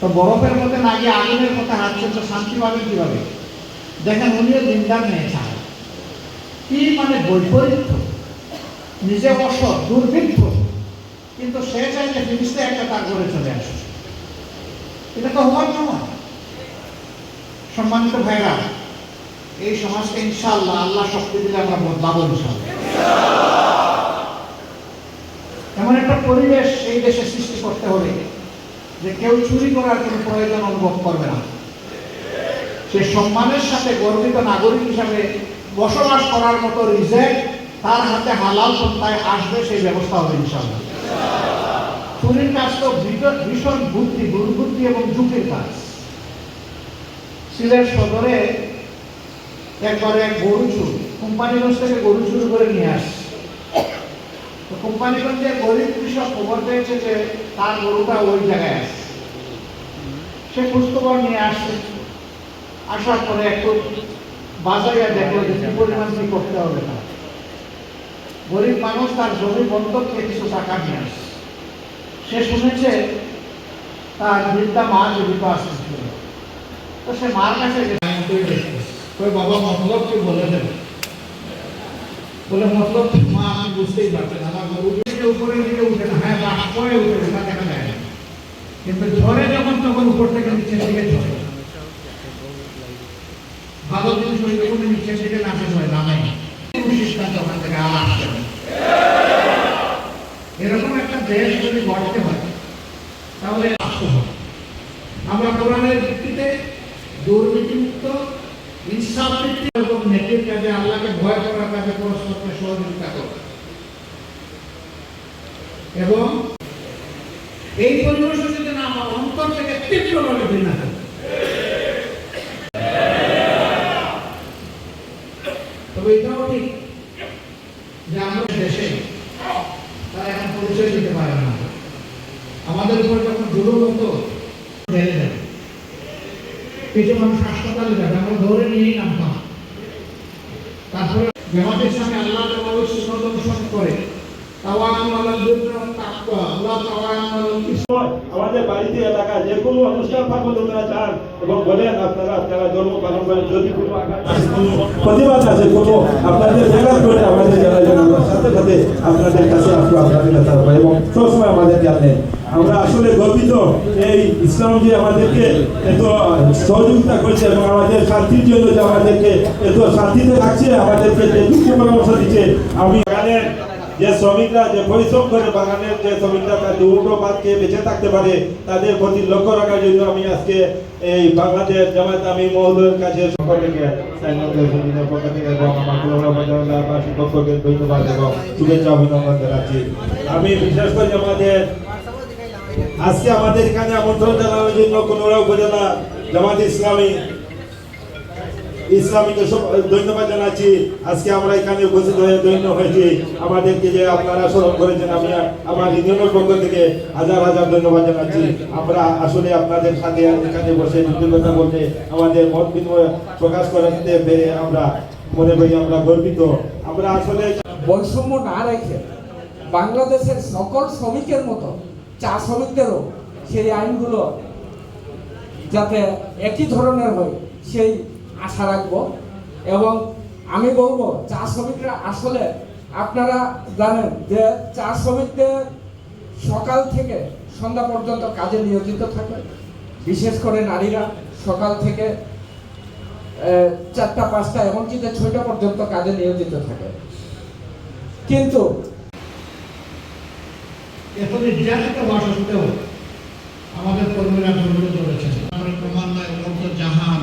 তো বরফের মধ্যে না গিয়ে আগুনের মধ্যে হাত ছেড়ে শান্তি পাবেন কীভাবে? দেখেন উনিও দিনদার মেয়ে চায় কি মানে বৈপরীত্য? নিজে অসৎ দুর্ভিক্ষ। কিন্তু সে চাই যে ফিরিস্তে একটা তার ঘরে চলে আসে। এটা তো হওয়ার নয় সম্মানিত ভাইরা, এই সমাজকে ইনশাআল্লাহ আল্লাহ শক্তি দিলে আমরা বদলাবো ইনশাআল্লাহ। এমন একটা পরিবেশ এই দেশে সৃষ্টি করতে হবে যে কেউ চুরি করার কোনো প্রয়োজন অনুভব করবে না। সে সম্মানের সাথে গর্বিত নাগরিক হিসাবে বসবাস করার মতো রিজেক্ট তার হাতে হালাল সত্তায় আসবে সেই ব্যবস্থা হবে ইনশাআল্লাহ। চুরির কাজ তো ভীষণ- ভীষণ বুদ্ধি, দুর্বুদ্ধি এবং ঝুঁকির কাজ। সিলেট সদরে একবারে এক গরু চুর কোম্পানিগঞ্জ থেকে গরু চুর করে নিয়ে আসছে। তো কোম্পানিগঞ্জের গরিব কৃষক খবর পেয়েছে যে তার গরুটা ওই জায়গায় আছে। সে খোঁজখবর নিয়ে আসছে। আসার পরে একটু বাজারে দেখল যে কি পরিমাণ কি করতে হবে না গরিব মানুষ তার জমি বন্ধক থেকে কিছু টাকা নিয়ে আসছে। সে শুনেছে, তার বৃদ্ধা মা জীবিত আসছিল তো সে মার কাছে বাবা, মতলব কি বলে দেবে? বলে মতলব? মা আপনি বুঝতেই পারছেন আমার গরু থেকে উপরের দিকে উঠে না। হ্যাঁ বা পরে উঠে তা দেখা যায় না। কিন্তু ঝড়ে যখন, তখন উপর থেকে নিচের দিকে ঝরে। ভালো জিনিস ওই যখন নিচের দিকে নামে হয় নামে। সিস্টেম ওখান থেকে আর আসছে এরকম একটা দেশ যদি গড়তে হয়, তাহলে আসতে হবে আমরা কোরআনের ভিত্তিতে দুর্নীতিমুক্ত ইনসাফ ভিত্তিক এবং নেকির কাজে আল্লাহকে ভয় করার কাজে পরস্পরকে সহযোগিতা করব এবং এই পরিবেশ যদি না আমার অন্তর থেকে তীব্রভাবে ঘৃণা তবে এটাও ঠিক যে আমরা দেশে তারা এখন পরিচয় দিতে পারে না। আমাদের উপর যখন জুলুম হতো যাবে। কিছু মানুষ হাসপাতালে যাবে। আমরা দৌড়ে নিয়েই নামতাম। তারপরে জামাতের সামনে আল্লাহ আমাদের বাড়িতে এলাকা, যে কোনো অনুষ্ঠান পার্বণ আপনারা চান এবং বলেন আপনারা আপনারা জন্ম পালন করেন, যদি কোনো প্রতিবাদ আছে, কোনো আপনাদের জায়গা করে আমাদের আমরা সাথে সাথে আপনাদের কাছে আসব, আপনাদের কাছে আসব এবং সবসময় আমাদের জানেন আমরা আসলে গর্বিত এই ইসলাম যে আমাদেরকে এত সহযোগিতা করছে এবং আমাদের শান্তির জন্য যে আমাদেরকে এত শান্তিতে রাখছে, আমাদেরকে যে পরামর্শ দিচ্ছে, আমি যে শ্রমিকরা যে পরিশ্রম করে বাগানের যে শ্রমিকরা তার দুটো বাদকে বেঁচে থাকতে পারে, তাদের প্রতি লক্ষ্য রাখার জন্য আমি আজকে এই বাংলাদেশ জামায়াত আমি মহোদয়ের কাছে সকলকে থেকে আমি আমাদের এখানে আমন্ত্রণ জানানোর জন্য কোনোরা জামাত ইসলামী ইসলামীকে ধন্যবাদ জানাচ্ছি। আজকে আমরা এখানে উপস্থিত হয়ে ধন্য হয়েছি। আমাদেরকে যে আপনারা স্মরণ করেছেন, আমি আমার ইউনিয়নের পক্ষ থেকে হাজার হাজার ধন্যবাদ জানাচ্ছি। আমরা আসলে আপনাদের সাথে এখানে বসে কথা বলতে আমাদের মত বিনিময় প্রকাশ করতে পেরে আমরা মনে করি আমরা গর্বিত। আমরা আসলে বৈষম্য না রেখে বাংলাদেশের সকল শ্রমিকের মতো চা শ্রমিকদেরও সেই আইনগুলো যাতে একই ধরনের হয়, সেই আশা রাখব। এবং আমি বলব, চা শ্রমিকরা আসলে আপনারা জানেন যে চা শ্রমিকদের সকাল থেকে সন্ধ্যা পর্যন্ত কাজে নিয়োজিত থাকে। বিশেষ করে নারীরা সকাল থেকে চারটা, পাঁচটা, এমনকি যে ছয়টা পর্যন্ত কাজে নিয়োজিত থাকে। কিন্তু আমাদের কর্মীরা ধরেছেন আমরা ক্রমান্বয়ে জাহান